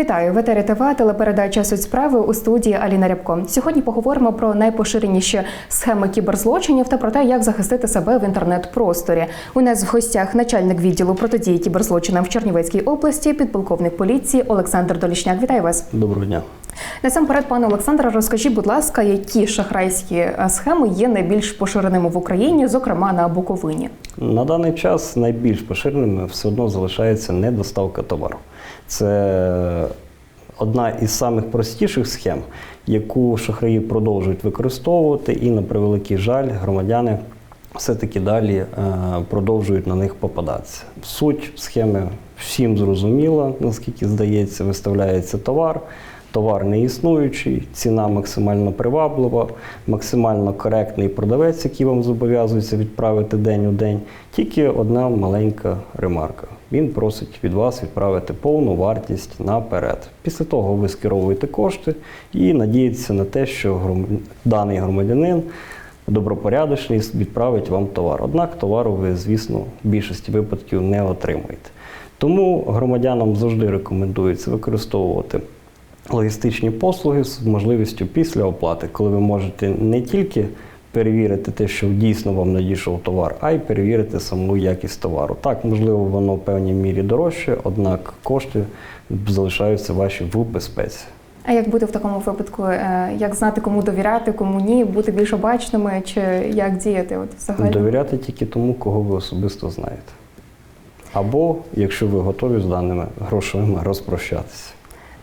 Вітаю в етері ТВ, телепередача «Суть справи» у студії Аліна Рябко. Сьогодні поговоримо про найпоширеніші схеми кіберзлочинів та про те, як захистити себе в інтернет-просторі. У нас в гостях начальник відділу протидії кіберзлочинам в Чернівецькій області, підполковник поліції Олександр Долішняк. Вітаю вас. Доброго дня. Насамперед, пане Олександре, розкажіть, будь ласка, які шахрайські е, схеми є найбільш поширеними в Україні, зокрема на Буковині. На даний час найбільш поширеними все одно залишається недоставка товару. Це одна із самих простіших схем, яку шахраї продовжують використовувати, і на превеликий жаль, громадяни все-таки далі е, продовжують на них попадатися. Суть схеми всім зрозуміла, наскільки здається, виставляється товар. Товар не існуючий, ціна максимально приваблива, максимально коректний продавець, який вам зобов'язується відправити день у день. Тільки одна маленька ремарка. Він просить від вас відправити повну вартість наперед. Після того ви скеровуєте кошти і надієтеся на те, що даний громадянин добропорядочний відправить вам товар. Однак товару ви, звісно, в більшості випадків не отримаєте. Тому громадянам завжди рекомендується використовувати логістичні послуги з можливістю після оплати, коли ви можете не тільки перевірити те, що дійсно вам надійшов товар, а й перевірити саму якість товару. Так, можливо, воно в певній мірі дорожче, однак кошти залишаються ваші в безпеці. А як бути в такому випадку? Е, Як знати, кому довіряти, кому ні, бути більш обачними, чи як діяти? От взагалі? Довіряти тільки тому, кого ви особисто знаєте. Або, якщо ви готові з даними грошовими розпрощатися.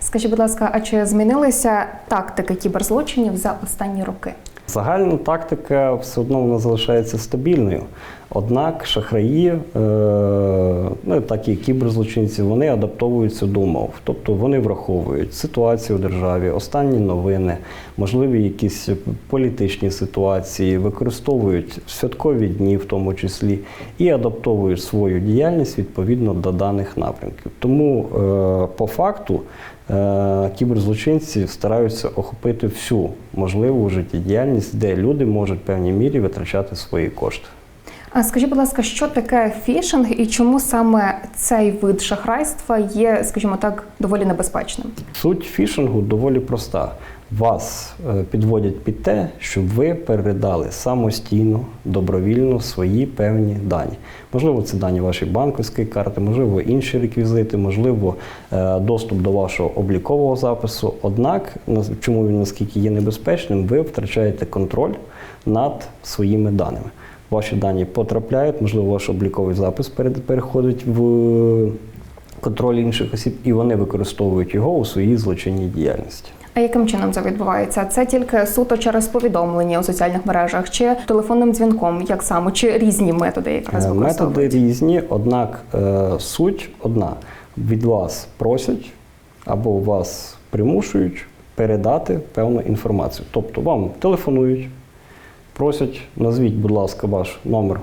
Скажіть, будь ласка, а чи змінилися тактики кіберзлочинів за останні роки? Загальна тактика все одно вона залишається стабільною. Однак шахраї, е, ну так і кіберзлочинці, вони адаптовуються до умов. Тобто вони враховують ситуацію в державі, останні новини, можливі якісь політичні ситуації, використовують святкові дні, в тому числі, і адаптовують свою діяльність відповідно до даних напрямків. Тому е, по факту кіберзлочинці стараються охопити всю можливу життєдіяльність, де люди можуть в певній мірі витрачати свої кошти. А скажіть, будь ласка, що таке фішинг і чому саме цей вид шахрайства є, скажімо так, доволі небезпечним? Суть фішингу доволі проста. Вас е, підводять під те, щоб ви передали самостійно, добровільно свої певні дані. Можливо, це дані вашої банківської карти, можливо, інші реквізити, можливо, е, доступ до вашого облікового запису. Однак, чому він наскільки є небезпечним, ви втрачаєте контроль над своїми даними. Ваші дані потрапляють, можливо, ваш обліковий запис переходить в контроль інших осіб, і вони використовують його у своїй злочинній діяльності. А яким чином це відбувається? Це тільки суто через повідомлення у соціальних мережах, чи телефонним дзвінком, як саме, чи різні методи якраз Е, Методи різні, однак е, суть одна: від вас просять або вас примушують передати певну інформацію. Тобто вам телефонують, просять, назвіть, будь ласка, ваш номер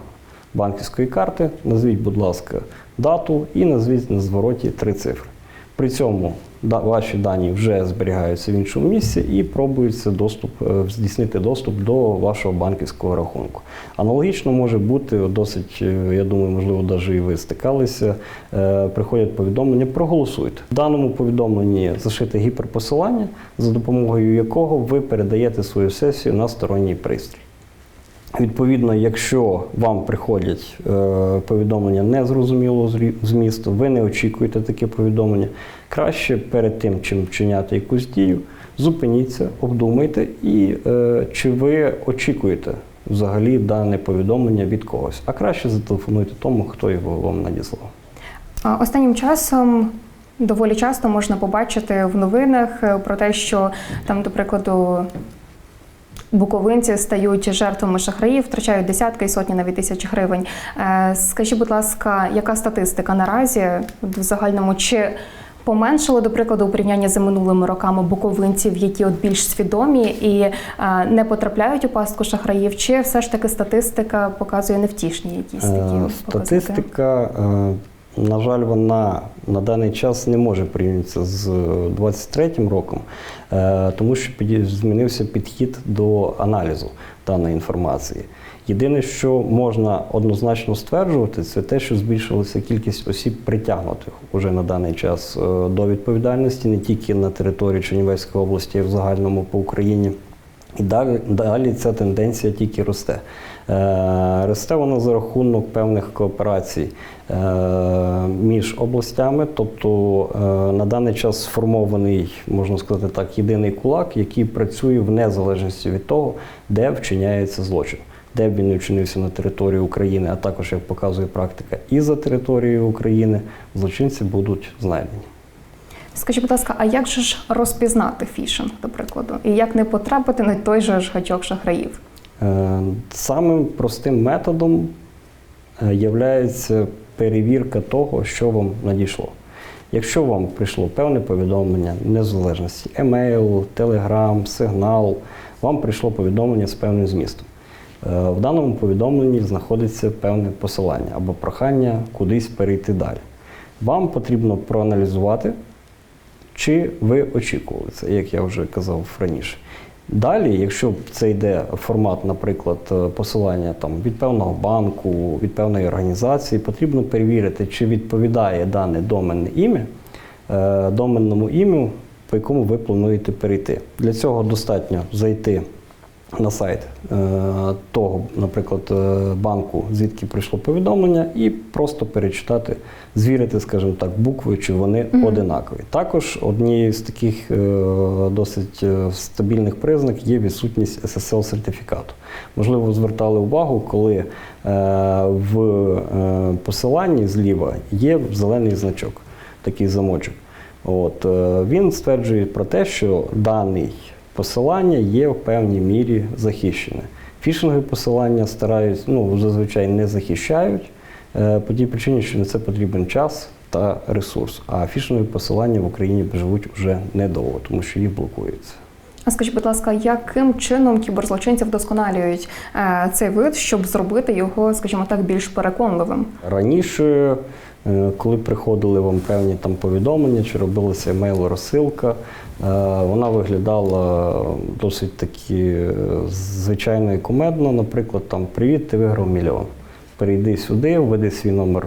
банківської карти, назвіть, будь ласка, дату і назвіть на звороті три цифри. При цьому ваші дані вже зберігаються в іншому місці і пробується доступ, е, здійснити доступ до вашого банківського рахунку. Аналогічно може бути досить, е, я думаю, можливо, навіть і ви стикалися. е, Приходять повідомлення, проголосуйте. В даному повідомленні зашите гіперпосилання, за допомогою якого ви передаєте свою сесію на сторонній пристрій. Відповідно, якщо вам приходять е, повідомлення незрозумілого змісту, ви не очікуєте таке повідомлення. Краще перед тим, чим вчиняти якусь дію, зупиніться, обдумайте, і е, чи ви очікуєте взагалі дане повідомлення від когось. А краще зателефонуйте тому, хто його вам надіслав. Останнім часом доволі часто можна побачити в новинах е, про те, що там, до прикладу, буковинці стають жертвами шахраїв, втрачають десятки і сотні навіть тисяч гривень. Е, Скажіть, будь ласка, яка статистика наразі в загальному? Чи поменшало, до прикладу, у порівнянні з минулими роками буковинців, які от більш свідомі і е, не потрапляють у пастку шахраїв, чи все ж таки статистика показує невтішні якісь такі Е, показники? Е, На жаль, вона на даний час не може порівнятися з 23-м роком, е, тому що змінився підхід до аналізу даної інформації. Єдине, що можна однозначно стверджувати, це те, що збільшилася кількість осіб притягнутих уже на даний час е, до відповідальності не тільки на території Чернівецької області, а й в загальному по Україні. І далі, ця тенденція тільки росте. Е, росте вона за рахунок певних кооперацій е, між областями. Тобто е, на даний час сформований, можна сказати так, єдиний кулак, який працює в незалежності від того, де вчиняється злочин. Де він вчинився на території України, а також, як показує практика, і за територією України злочинці будуть знайдені. Скажіть, будь ласка, а як же ж розпізнати фішинг, до прикладу, і як не потрапити на той же ж гачок шахраїв? Е, Самим простим методом е, являється перевірка того, що вам надійшло. Якщо вам прийшло певне повідомлення незалежності, емейл, телеграм, сигнал, вам прийшло повідомлення з певним змістом. Е, В даному повідомленні знаходиться певне посилання або прохання кудись перейти далі. Вам потрібно проаналізувати, чи ви очікували це, як я вже казав раніше. Далі, якщо це йде формат, наприклад, е, посилання там, від певного банку, від певної організації, потрібно перевірити, чи відповідає дане доменне ім'я е, доменному ім'ю, по якому ви плануєте перейти. Для цього достатньо зайти на сайт е, того, наприклад, е, банку, звідки прийшло повідомлення, і просто перечитати, звірити, скажімо так, букви, чи вони одинакові. Також однією з таких е, досить стабільних признаків є відсутність SSL-сертифікату. Можливо, звертали увагу, коли е, в е, посиланні зліва є зелений значок, такий замочок. От, е, він стверджує про те, що даний посилання є в певній мірі захищене. Фішингові посилання старають, ну, зазвичай не захищають е, по тій причині, що на це потрібен час та ресурс. А фішингові посилання в Україні живуть вже недовго, тому що їх блокується. А скажіть, будь ласка, яким чином кіберзлочинці вдосконалюють е, цей вид, щоб зробити його, скажімо так, більш переконливим? Раніше, е, коли приходили вам певні там повідомлення чи робилася емейл-розсилка, е, вона виглядала досить таки звичайно і кумедно. Наприклад, там Привіт, ти виграв мільйон. Перейди сюди, введи свій номер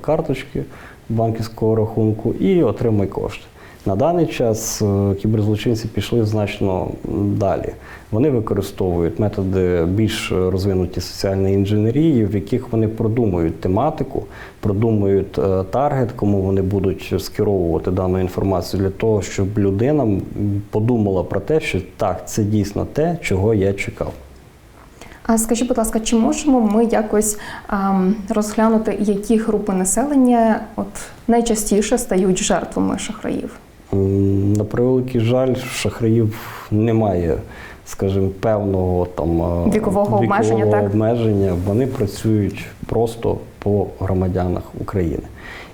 карточки банківського рахунку і отримай кошти. На даний час е, кіберзлочинці пішли значно далі. Вони використовують методи більш розвинуті соціальної інженерії, в яких вони продумують тематику, продумують е, таргет, кому вони будуть скеровувати дану інформацію для того, щоб людина подумала про те, що так, це дійсно те, чого я чекав. А скажіть, будь ласка, чи можемо ми якось ем, розглянути, які групи населення от найчастіше стають жертвами шахраїв? На превеликий жаль, шахраїв немає, скажімо, певного там е, Вікового обмеження, так? обмеження. Вони працюють просто по громадянах України.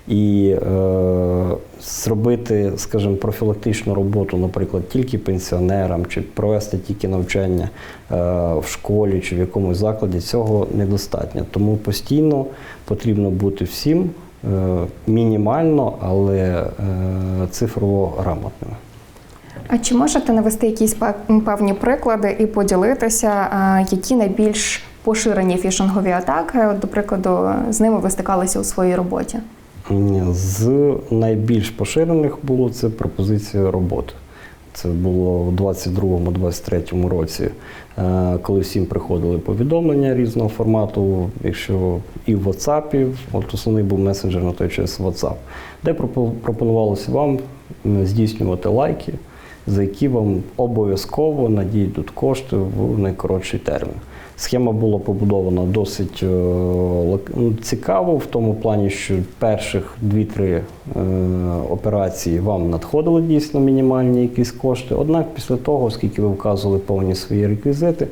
І е, зробити, скажімо, профілактичну роботу, наприклад, тільки пенсіонерам, чи провести тільки навчання е, в школі чи в якомусь закладі, цього недостатньо. Тому постійно потрібно бути всім мінімально, але е, цифрово грамотними. А чи можете навести якісь пе- певні приклади і поділитися, е, які найбільш поширені фішингові атаки, от, до прикладу, з ними ви стикалися у своїй роботі? З найбільш поширених було це пропозиція роботи. Це було у 22-23 році, е, коли всім приходили повідомлення різного формату, якщо і в WhatsApp, от основний був месенджер на той час WhatsApp, де пропонувалося вам здійснювати лайки, за які вам обов'язково надійдуть кошти в найкоротший термін. Схема була побудована досить е, ну, цікаво в тому плані, що перших 2-3 е, операції вам надходили дійсно мінімальні якісь кошти. Однак після того, оскільки ви вказували повні свої реквізити,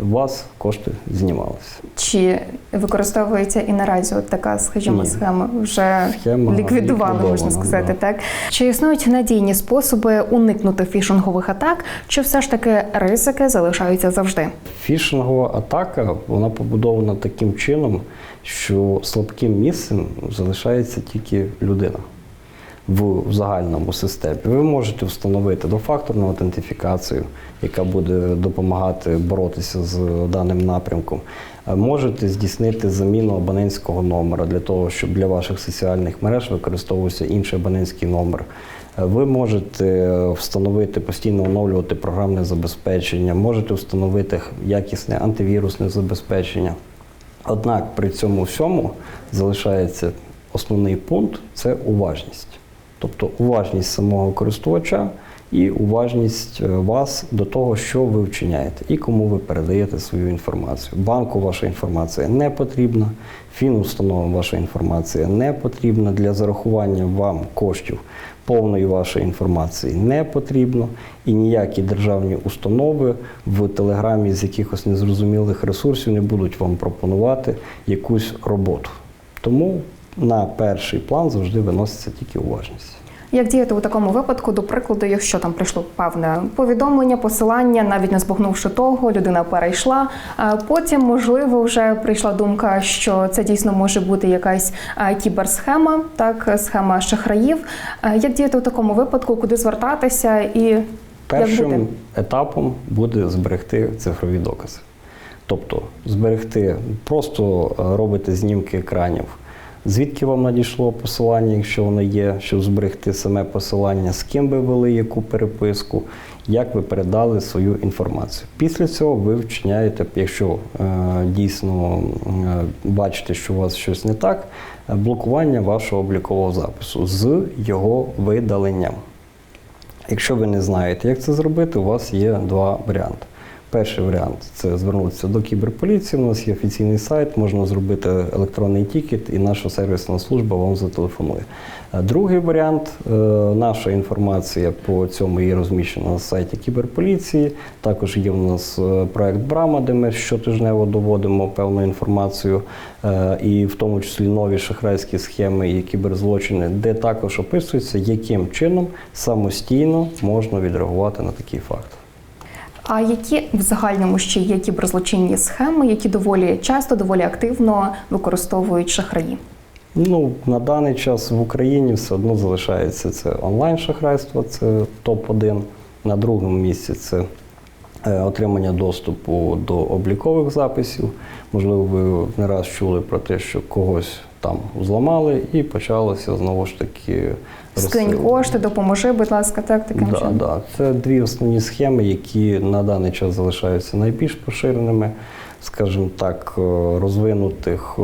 у вас кошти знімалися. Чи використовується і наразі от така, скажімо, Ні. схема вже Схема ліквідували, можна сказати, да. так? Чи існують надійні способи уникнути фішингових атак, чи все ж таки ризики залишаються завжди? Фішингова атака вона побудована таким чином, що слабким місцем залишається тільки людина в загальному системі. Ви можете встановити двофакторну аутентифікацію, яка буде допомагати боротися з даним напрямком. Е, Можете здійснити заміну абонентського номера для того, щоб для ваших соціальних мереж використовувався інший абонентський номер. Е, Ви можете встановити постійно оновлювати програмне забезпечення, можете встановити якісне антивірусне забезпечення. Однак при цьому всьому залишається основний пункт це уважність. Тобто уважність самого користувача і уважність е, вас до того, що ви вчиняєте і кому ви передаєте свою інформацію. Банку ваша інформація не потрібна, фінустановам ваша інформація не потрібна. Для зарахування вам коштів повної вашої інформації не потрібно. І ніякі державні установи в телеграмі з якихось незрозумілих ресурсів не будуть вам пропонувати якусь роботу. Тому на перший план завжди виноситься тільки уважність. Як діяти у такому випадку, до прикладу, якщо там прийшло певне повідомлення, посилання, навіть не збагнувши того, людина перейшла. А потім, можливо, вже прийшла думка, що це дійсно може бути якась кіберсхема, так схема шахраїв. Як діяти у такому випадку, куди звертатися і як бути? Першим етапом буде зберегти цифрові докази. Тобто зберегти, просто е, робите знімки екранів. Звідки вам надійшло посилання, якщо воно є, щоб зберегти саме посилання, з ким ви вели яку переписку, як ви передали свою інформацію. Після цього ви вчиняєте, якщо е, дійсно е, бачите, що у вас щось не так, блокування вашого облікового запису з його видаленням. Якщо ви не знаєте, як це зробити, у вас є два варіанти. Перший варіант це звернутися до кіберполіції. У нас є офіційний сайт, можна зробити електронний тікет, і наша сервісна служба вам зателефонує. Другий варіант е, наша інформація по цьому є розміщена на сайті кіберполіції. Також є в нас е, проект Брама, де ми щотижнево доводимо певну інформацію, е, і в тому числі нові шахрайські схеми і кіберзлочини, де також описується, яким чином самостійно можна відреагувати на такий факт. А які в загальному ще є кіберзлочинні схеми, які доволі часто, доволі активно використовують шахраї? Ну, на даний час в Україні все одно залишається це онлайн-шахрайство, це топ-1. На другому місці це е, отримання доступу до облікових записів. Можливо, ви не раз чули про те, що когось там зламали і почалося знову ж таки Скинь кошти, допоможи, будь ласка, так таким Да, чином. да. Це дві основні схеми, які на даний час залишаються найбільш поширеними, скажімо так, е, розвинутих е,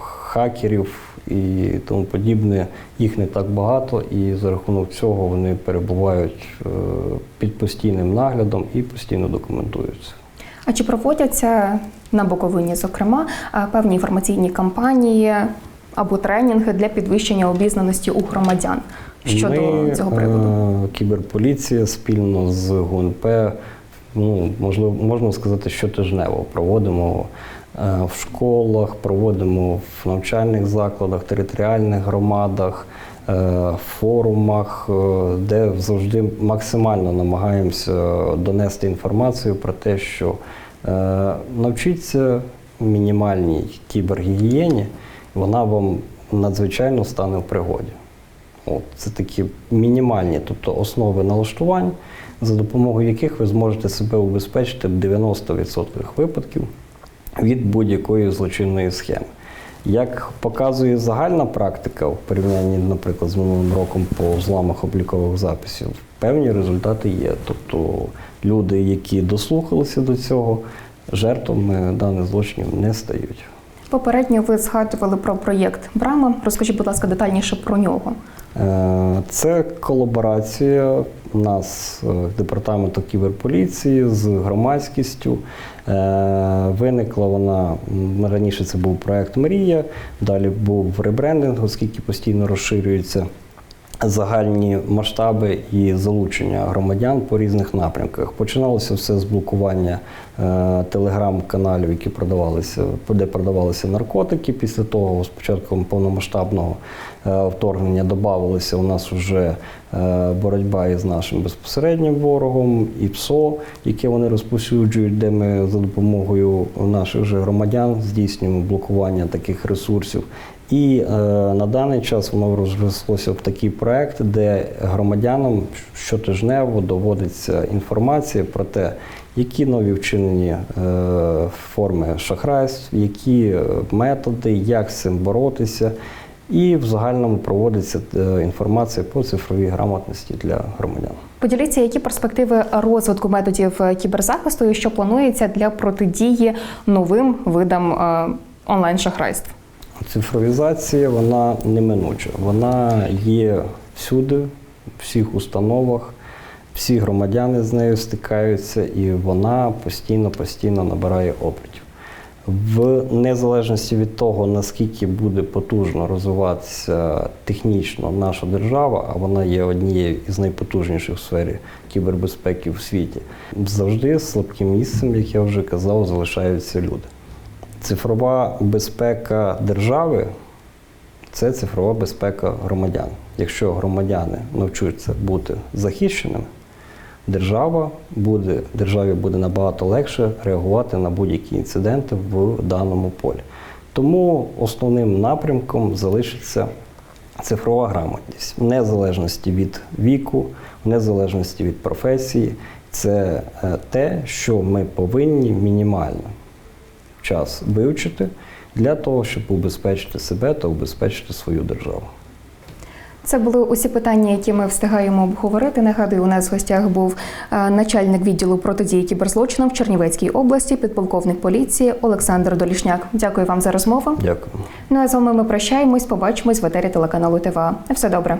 хакерів і тому подібне. Їх не так багато, і за рахунок цього вони перебувають е, під постійним наглядом і постійно документуються. А чи проводяться на Буковині, зокрема, певні інформаційні кампанії або тренінги для підвищення обізнаності у громадян щодо Ми, цього приводу? е, Кіберполіція спільно з ГУНП, ну, можливо, можна сказати, щотижнево проводимо е, в школах, проводимо в навчальних закладах, територіальних громадах, е, форумах, де завжди максимально намагаємося донести інформацію про те, що навчіться мінімальній кібергігієні, вона вам надзвичайно стане в пригоді. От, це такі мінімальні, тобто основи налаштувань, за допомогою яких ви зможете себе убезпечити в 90% випадків від будь-якої злочинної схеми. Як показує загальна практика в порівнянні, наприклад, з минулим роком по зламах облікових записів, певні результати є. Тобто люди, які дослухалися до цього, жертвами даних злочинів не стають. Попередньо ви згадували про проєкт Брама. Розкажіть, будь ласка, детальніше про нього. Е, Це колаборація нас е, департаменту кіберполіції з громадськістю. Е, Виникла вона раніше. Це був проект Мрія. Далі був ребрендинг, оскільки постійно розширюється загальні масштаби і залучення громадян по різних напрямках. Починалося все з блокування телеграм-каналів, які продавалися, де продавалися наркотики. Після того, з початком повномасштабного е, вторгнення, додавалися у нас вже е, боротьба із нашим безпосереднім ворогом і ПСО, яке вони розповсюджують, де ми за допомогою наших же громадян здійснюємо блокування таких ресурсів. І е, на даний час воно розрослося в такий проект, де громадянам щотижнево доводиться інформація про те, які нові вчинені е, форми шахрайств, які е, методи, як з цим боротися. І в загальному проводиться е, інформація по цифровій грамотності для громадян. Поділіться, які перспективи розвитку методів кіберзахисту і що планується для протидії новим видам е, онлайн-шахрайств? Цифровізація вона неминуча. Вона є всюди, в всіх установах, всі громадяни з нею стикаються, і вона постійно, постійно набирає обертів. В незалежності від того, наскільки буде потужно розвиватися технічно наша держава, а вона є однією із найпотужніших в сфері кібербезпеки в світі, завжди слабким місцем, як я вже казав, залишаються люди. Цифрова безпека держави це цифрова безпека громадян. Якщо громадяни навчуться бути захищеними, держава буде, державі буде набагато легше реагувати на будь-які інциденти в даному полі. Тому основним напрямком залишиться цифрова грамотність в незалежності від віку, в незалежності від професії. Це е, те, що ми повинні мінімально час вивчити для того, щоб убезпечити себе та убезпечити свою державу. Це були усі питання, які ми встигаємо обговорити. Нагадую, у нас в гостях був е, начальник відділу протидії кіберзлочинам в Чернівецькій області, підполковник поліції Олександр Долішняк. Дякую вам за розмову. Дякую. Ну а з вами ми прощаємось. Побачимось в етері телеканалу ТВА. Все добре.